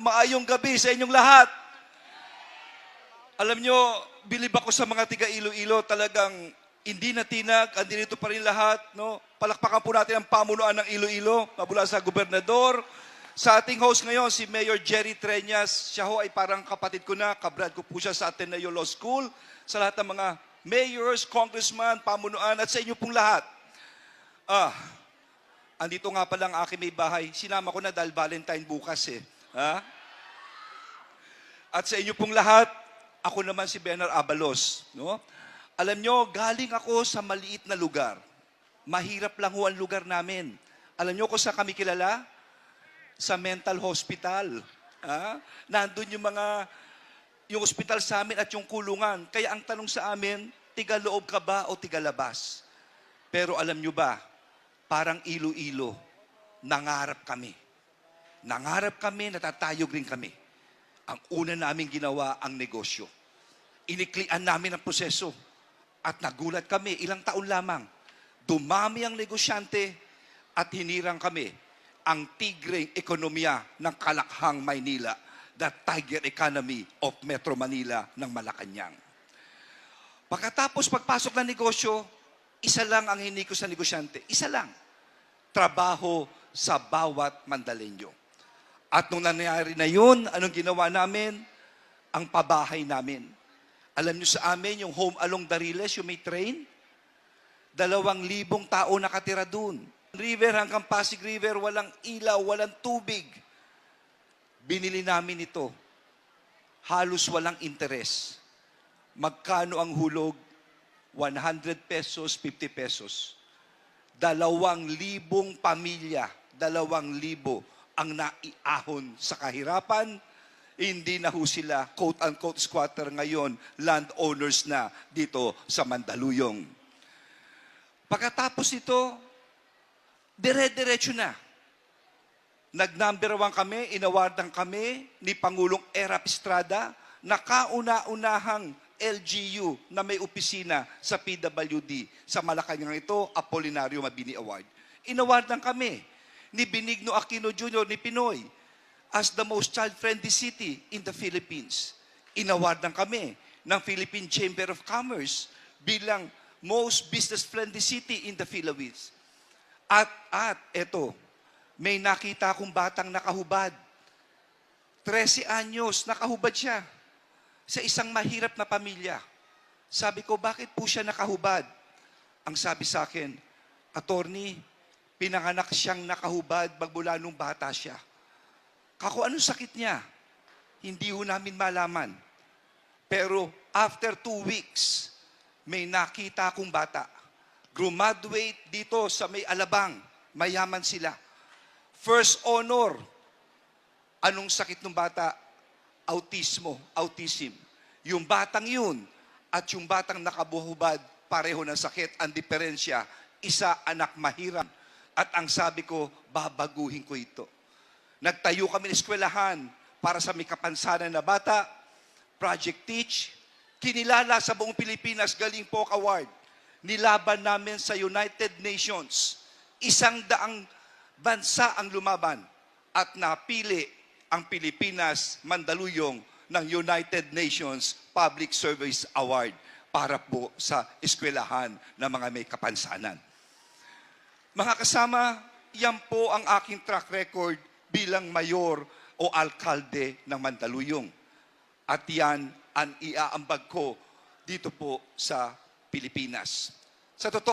maayong gabi sa inyong lahat. Alam nyo, bilib ako sa mga tiga Iloilo, talagang hindi natinag, andito pa rin lahat. No? Palakpakan po natin ang pamunuan ng Iloilo, mabula sa gobernador. Sa ating host ngayon, si Mayor Jerry Treñas. Siya ho ay parang kapatid ko na, kabrad ko po siya sa Ateneo Law School. Sa lahat ng mga mayors, congressman, pamunuan, at sa inyo pong lahat. Ah, andito nga pala ang aking may bahay. Sinama ko na dahil Valentine bukas eh. Ha? At sa inyo pong lahat, ako naman si Benar Abalos. No? Alam nyo, galing ako sa maliit na lugar. Mahirap lang ho ang lugar namin. Alam nyo kung saan kami kilala? Sa mental hospital. Ha? Nandun yung mga, yung hospital sa amin at yung kulungan. Kaya ang tanong sa amin, tiga loob ka ba o tiga labas? Pero alam nyo ba, parang ilo-ilo, nangarap kami. Nangarap kami, natatayog rin kami. Ang una namin ginawa ang negosyo. Iniklian namin ang proseso. At nagulat kami, ilang taon lamang, dumami ang negosyante at hinirang kami ang tigreng ekonomiya ng Kalakhang, Maynila, the tiger economy of Metro Manila ng Malacanang. Pagkatapos pagpasok ng negosyo, isa lang ang hindi ko sa negosyante. Isa lang. Trabaho sa bawat Mandalenyo. At nung nangyari na yun, anong ginawa namin? Ang pabahay namin. Alam nyo sa amin, yung home along Dariles, yung may train, dalawang libong tao nakatira dun. River hanggang Pasig River, walang ilaw, walang tubig. Binili namin ito. Halos walang interes. Magkano ang hulog? 100 pesos, 50 pesos. Dalawang libong pamilya, dalawang libo ang naiahon sa kahirapan. Hindi na ho sila quote-unquote squatter ngayon, landowners na dito sa Mandaluyong. Pagkatapos nito, dire-diretso na. Nag-number one kami, inawardan kami ni Pangulong Erap Estrada na kauna-unahang LGU na may opisina sa PWD. Sa Malacanang ito, Apolinario Mabini Award. Inawardan kami ni Benigno Aquino Jr. ni Pinoy as the most child-friendly city in the Philippines. Inawardan kami ng Philippine Chamber of Commerce bilang most business-friendly city in the Philippines. At, at, eto, may nakita akong batang nakahubad. 13 anyos, nakahubad siya sa isang mahirap na pamilya. Sabi ko, bakit po siya nakahubad? Ang sabi sa akin, attorney, pinanganak siyang nakahubad magmula nung bata siya. Kako, anong sakit niya? Hindi ho namin malaman. Pero after two weeks, may nakita akong bata. Graduate dito sa may alabang. Mayaman sila. First honor. Anong sakit ng bata? Autismo, autism. Yung batang yun at yung batang nakabuhubad, pareho ng sakit. Ang diferensya, isa anak mahirap. At ang sabi ko, babaguhin ko ito. Nagtayo kami ng eskwelahan para sa may kapansanan na bata, Project Teach, kinilala sa buong Pilipinas, Galing Poke Award. Nilaban namin sa United Nations. Isang daang bansa ang lumaban at napili ang Pilipinas Mandaluyong ng United Nations Public Service Award para po sa eskwelahan ng mga may kapansanan. Mga kasama, yan po ang aking track record bilang mayor o alkalde ng Mandaluyong. At yan ang iaambag ko dito po sa Pilipinas. Sa totoo